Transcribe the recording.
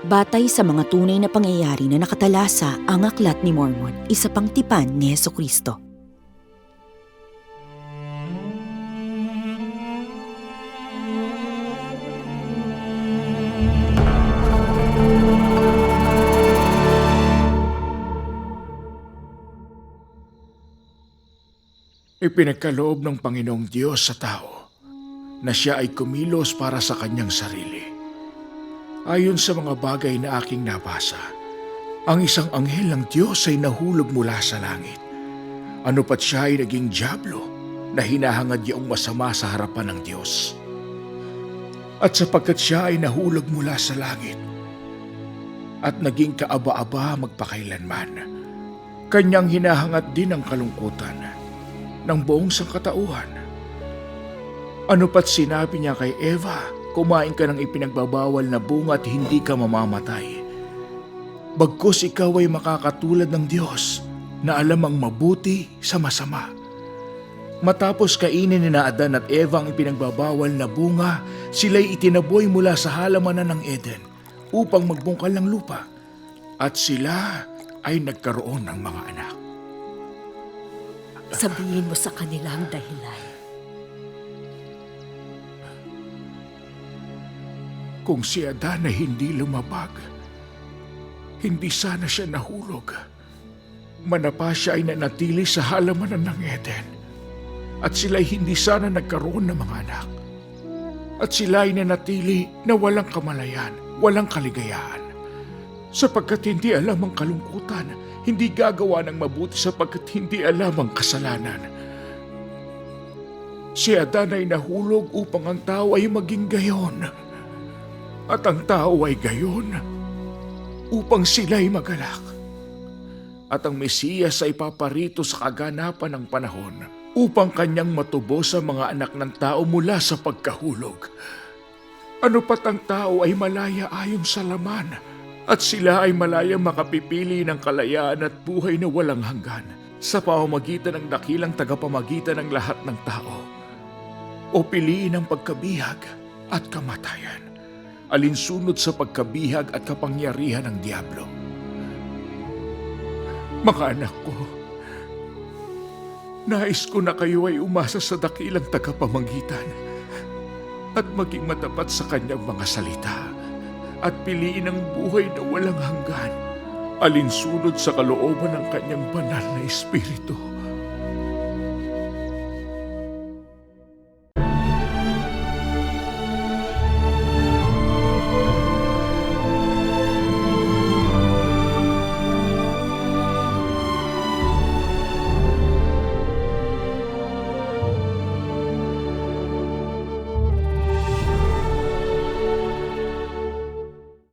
Batay sa mga tunay na pangyayari na nakatalasa ang aklat ni Mormon, isa pang tipan ni Heso Kristo. Ipinagkaloob ng Panginoong Diyos sa tao na siya ay kumilos para sa kanyang sarili. Ayon sa mga bagay na aking nabasa, ang isang anghel ng Diyos ay nahulog mula sa langit. Ano pat siya ay naging diablo na hinahangad niyang masama sa harapan ng Diyos. At sapagkat siya ay nahulog mula sa langit at naging kaaba-aba magpakailanman, kanyang hinahangad din ang kalungkutan ng buong sangkatauhan. Ano pat sinabi niya kay Eva, kumain ka ng ipinagbabawal na bunga at hindi ka mamamatay. Bagkus ikaw ay makakatulad ng Diyos na alam ang mabuti sa masama. Matapos kainin ni Adan at Eva ang ipinagbabawal na bunga, sila'y itinaboy mula sa halamanan ng Eden upang magbungkal ng lupa at sila ay nagkaroon ng mga anak. Sabihin mo sa kanila ang dahilan. Kung si Adan ay hindi lumabag, hindi sana siya nahulog. Manapa siya ay nanatili sa halamanan ng Eden. At sila'y hindi sana nagkaroon ng mga anak. At sila ay nanatili na walang kamalayan, walang kaligayahan. Sapagkat hindi alam ang kalungkutan, hindi gagawa ng mabuti sapagkat hindi alam ang kasalanan. Si Adan ay nahulog upang ang tao ay maging gayon. At ang tao ay gayon upang sila'y magalak. At ang Mesiyas ay paparito sa kaganapan ng panahon upang kanyang matubos sa mga anak ng tao mula sa pagkahulog. Ano pat ang tao ay malaya ayon sa laman at sila ay malaya makapipili ng kalayaan at buhay na walang hanggan sa pamamagitan ng dakilang tagapamagitan ng lahat ng tao o piliin ang pagkabihag at kamatayan alinsunod sa pagkabihag at kapangyarihan ng Diablo. Mga anak ko, nais ko na kayo ay umasa sa dakilang tagapamagitan at maging matapat sa kanyang mga salita at piliin ang buhay na walang hanggan alinsunod sa kalooban ng kanyang banal na espiritu